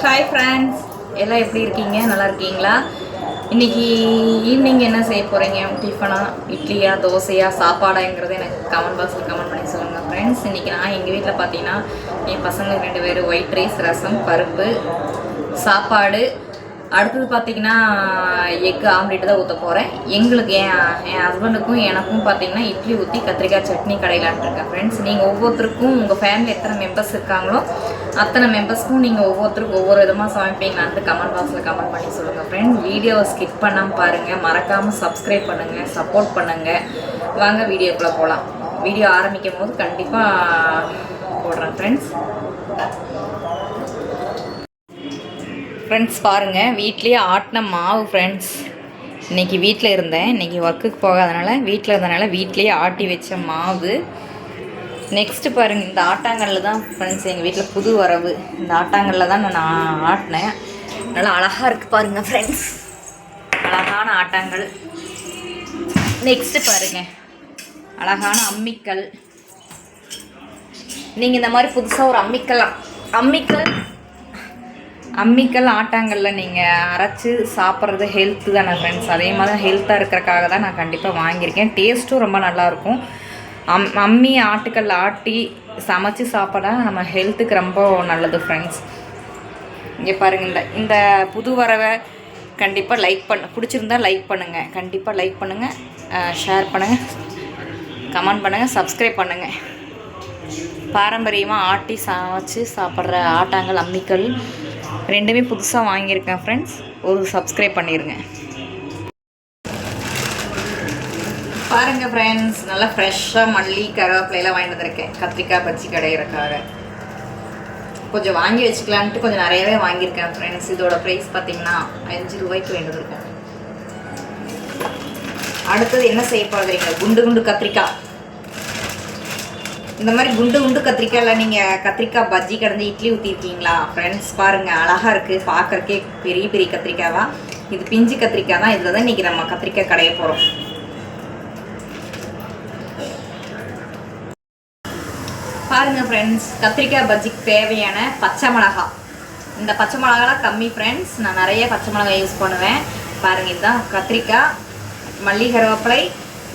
Hi friends எல்லாம் எப்படி இருக்கீங்க? நல்லா இருக்கீங்களா? இன்னைக்கு ஈவினிங் என்ன செய்ய போகிறீங்க டிஃபனா இட்லியா தோசையா சாப்பாடாங்கிறத எனக்கு கமெண்ட் பாக்ஸில் கமெண்ட் பண்ணி சொல்லுங்கள் ஃப்ரெண்ட்ஸ் இன்றைக்கி நான் எங்கள் வீட்டில் பார்த்தீங்கன்னா என் பசங்களுக்கு ரெண்டு பேரும் ஒயிட் ரைஸ் ரசம் பருப்பு சாப்பாடு அடுத்தது பார்த்தீங்கன்னா எக் ஆம்லேட் தான் ஊற்ற போகிறேன் எங்களுக்கு என் என் ஹஸ்பண்டுக்கும் எனக்கும் பார்த்தீங்கன்னா இட்லி ஊற்றி கத்திரிக்காய் சட்னி கடையிலான்ட்டு இருக்கேன் ஃப்ரெண்ட்ஸ் நீங்கள் ஒவ்வொருத்தருக்கும் உங்கள் ஃபேமிலி எத்தனை மெம்பர்ஸ் இருக்காங்களோ அத்தனை மெம்பர்ஸ்க்கும் நீங்கள் ஒவ்வொருத்தருக்கும் ஒவ்வொரு விதமாக சமைப்பீங்களான்ட்டு கமெண்ட் பாக்ஸில் கமெண்ட் பண்ணி சொல்லுங்கள் ஃப்ரெண்ட்ஸ் வீடியோவை ஸ்கிப் பண்ணாமல் பாருங்கள் மறக்காமல் சப்ஸ்கிரைப் பண்ணுங்கள் சப்போர்ட் பண்ணுங்கள் வாங்க வீடியோக்குள்ளே போகலாம் வீடியோ ஆரம்பிக்கும் போது கண்டிப்பாக போடுறேன். ஃப்ரெண்ட்ஸ் ஃப்ரெண்ட்ஸ் பாருங்கள் வீட்லேயே ஆட்டின மாவு ஃப்ரெண்ட்ஸ் இன்றைக்கி வீட்டில் இருந்தேன். இன்றைக்கி ஒர்க்குக்கு போகாதனால வீட்டில் இருந்தனால வீட்லேயே ஆட்டி வச்ச மாவு. நெக்ஸ்ட்டு பாருங்கள் இந்த ஆட்டாங்கல்ல தான் ஃப்ரெண்ட்ஸ் எங்கள் வீட்டில் புது வரவு. இந்த ஆட்டாங்கல்ல தான் நான் ஆட்டினேன். நல்லா அழகாக இருக்குது பாருங்கள் ஃப்ரெண்ட்ஸ் அழகான ஆட்டாங்கல். நெக்ஸ்ட்டு பாருங்கள் அழகான அம்மிக்கல். நீங்கள் இந்த மாதிரி புதுசாக ஒரு அம்மிக்கல் அம்மிக்கல் அம்மிக்கல் ஆட்டாங்கல்ல நீங்கள் அரைச்சி சாப்பிட்றது ஹெல்த்து தானே ஃப்ரெண்ட்ஸ் அதே மாதிரி தான் ஹெல்த்தாக இருக்கிறக்காக தான் நான் கண்டிப்பாக வாங்கியிருக்கேன். டேஸ்ட்டும் ரொம்ப நல்லாயிருக்கும். அம் அம்மி ஆட்டுக்கல் ஆட்டி சமைச்சு சாப்பிட நம்ம ஹெல்த்துக்கு ரொம்ப நல்லது ஃப்ரெண்ட்ஸ் இங்கே பாருங்கள் இந்த இந்த புது வரவை கண்டிப்பாக லைக் பண்ண பிடிச்சிருந்தா லைக் பண்ணுங்கள் கண்டிப்பாக லைக் பண்ணுங்கள் ஷேர் பண்ணுங்கள் கமெண்ட் பண்ணுங்கள் சப்ஸ்கிரைப் பண்ணுங்கள் பாரம்பரியமாக ஆட்டி சமைச்சு சாப்பிட்ற ஆட்டாங்கல் அம்மிக்கல் ரெண்டுமே புதுசாக வாங்கியிருக்கேன் ஃப்ரெண்ட்ஸ் ஒரு சப்ஸ்கிரைப் பண்ணிடுங்க பாருங்கள் ஃப்ரெண்ட்ஸ் நல்லா ஃப்ரெஷ்ஷாக மல்லி கருவேப்பிலையெல்லாம் வாங்கிட்டு வந்திருக்கேன். கத்திரிக்காய் பச்சி கடையிறக்காக கொஞ்சம் வாங்கி வச்சுக்கலான்ட்டு கொஞ்சம் நிறையவே வாங்கியிருக்கேன் ஃப்ரெண்ட்ஸ் இதோட ப்ரைஸ் பார்த்தீங்கன்னா அஞ்சு ரூபாய்க்கு வேண்டியது இருக்கும் அடுத்தது என்ன செய்ய போகிறீங்க குண்டு குண்டு கத்திரிக்காய். இந்த மாதிரி குண்டு குண்டு கத்திரிக்காயில் நீங்கள் கத்திரிக்காய் பஜ்ஜி கிடந்து இட்லி ஊற்றிருக்கீங்களா ஃப்ரெண்ட்ஸ் பாருங்கள் அழகாக இருக்குது பார்க்குறக்கே பெரிய பெரிய கத்திரிக்காவா? இது பிஞ்சு கத்திரிக்காய் தான். இதில் தான் இன்றைக்கி நம்ம கத்திரிக்காய் கடைய போகிறோம் பாருங்கள் ஃப்ரெண்ட்ஸ் கத்திரிக்காய் பஜ்ஜிக்கு தேவையான பச்சை மிளகாய் இந்த பச்சை மிளகாலாம் கம்மி ஃப்ரெண்ட்ஸ் நான் நிறைய பச்சை மிளகாய் யூஸ் பண்ணுவேன். பாருங்கள் இதுதான் கத்திரிக்காய் மல்லி கருவேப்பிலை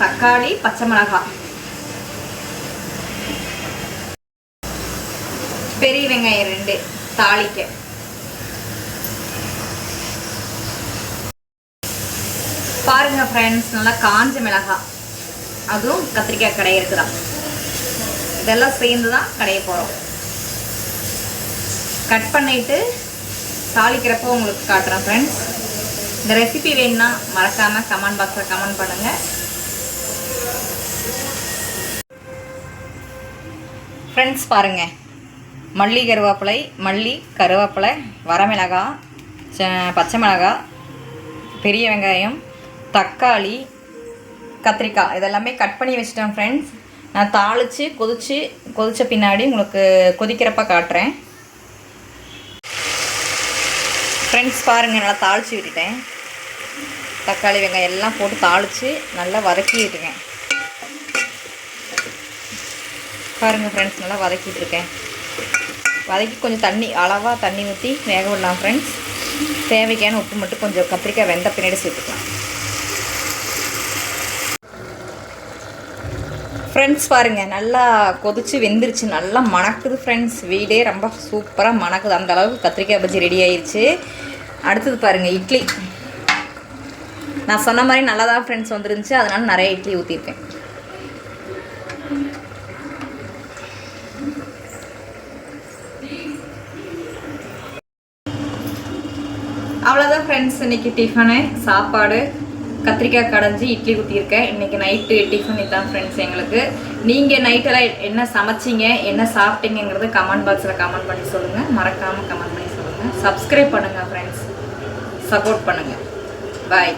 தக்காளி பச்சை மிளகாய். பெரிய வெங்காயம் ரெண்டு தாளிக்க. பாருங்க ஃப்ரெண்ட்ஸ் நல்லா காஞ்ச மிளகாய் அதுவும் கத்திரிக்காய் கடை இருக்குதான். இதெல்லாம் சேர்ந்து தான் கடைய போகிறோம் கட் பண்ணிட்டு தாளிக்கிறப்போ உங்களுக்கு காட்டுறேன் ஃப்ரெண்ட்ஸ் இந்த ரெசிபி வேணும்னா மறக்காமல் கமெண்ட் பாக்ஸில் கமெண்ட் பண்ணுங்கள் ஃப்ரெண்ட்ஸ் பாருங்கள் மல்லி கருவேப்பிலை மல்லி கருவேப்பிலை வரமிளகாய் ச- பச்சை மிளகாய் பெரிய வெங்காயம் தக்காளி கத்திரிக்காய் இதெல்லாமே கட் பண்ணி வச்சிட்டேன் ஃப்ரெண்ட்ஸ் நான் தாளித்து கொதித்து கொதித்த பின்னாடி உங்களுக்கு கொதிக்கிறப்ப காட்டுறேன். ஃப்ரெண்ட்ஸ் பாருங்கள் நல்லா தாளித்து விட்டுட்டேன். தக்காளி வெங்காயம் எல்லாம் போட்டு தாளித்து நல்லா வதக்கி விட்டுருக்கேன் பாருங்கள் ஃப்ரெண்ட்ஸ் நல்லா வதக்கிட்டுருக்கேன் வதக்கி கொஞ்சம் தண்ணி அளவாக தண்ணி ஊற்றி வேக விடலாம் ஃப்ரெண்ட்ஸ் தேவைக்கான உப்பு மட்டும் கொஞ்சம் கத்திரிக்காய் வெந்த பின்னாடி சேர்த்துக்கலாம். ஃப்ரெண்ட்ஸ் பாருங்கள் நல்லா கொதிச்சு வெந்துருச்சு நல்லா மணக்குது ஃப்ரெண்ட்ஸ் வீடே ரொம்ப சூப்பராக மணக்குது. அந்த அளவுக்கு கத்திரிக்காய் பஜ்ஜி ரெடி ஆயிடுச்சு அடுத்தது பாருங்கள் இட்லி. நான் சொன்ன மாதிரி நல்லா தான் ஃப்ரெண்ட்ஸ் வந்துருந்துச்சு. அதனால் நிறைய இட்லி ஊற்றிருக்கேன் அவ்வளோதான் ஃப்ரெண்ட்ஸ் இன்னைக்கு டிஃபனு சாப்பாடு கத்திரிக்காய் கடைஞ்சி இட்லி ஊற்றியிருக்கேன் இன்றைக்கி நைட்டு டிஃபன் இதுதான் ஃப்ரெண்ட்ஸ் எங்களுக்கு. நீங்கள் நைட்டெல்லாம் என்ன சமைச்சிங்க என்ன சாப்பிட்டீங்கிறத கமெண்ட் பாக்ஸில் கமெண்ட் பண்ணி சொல்லுங்கள் மறக்காமல் கமெண்ட் பண்ணி சொல்லுங்கள் சப்ஸ்கிரைப் பண்ணுங்கள் ஃப்ரெண்ட்ஸ் சப்போர்ட் பண்ணுங்கள் பாய்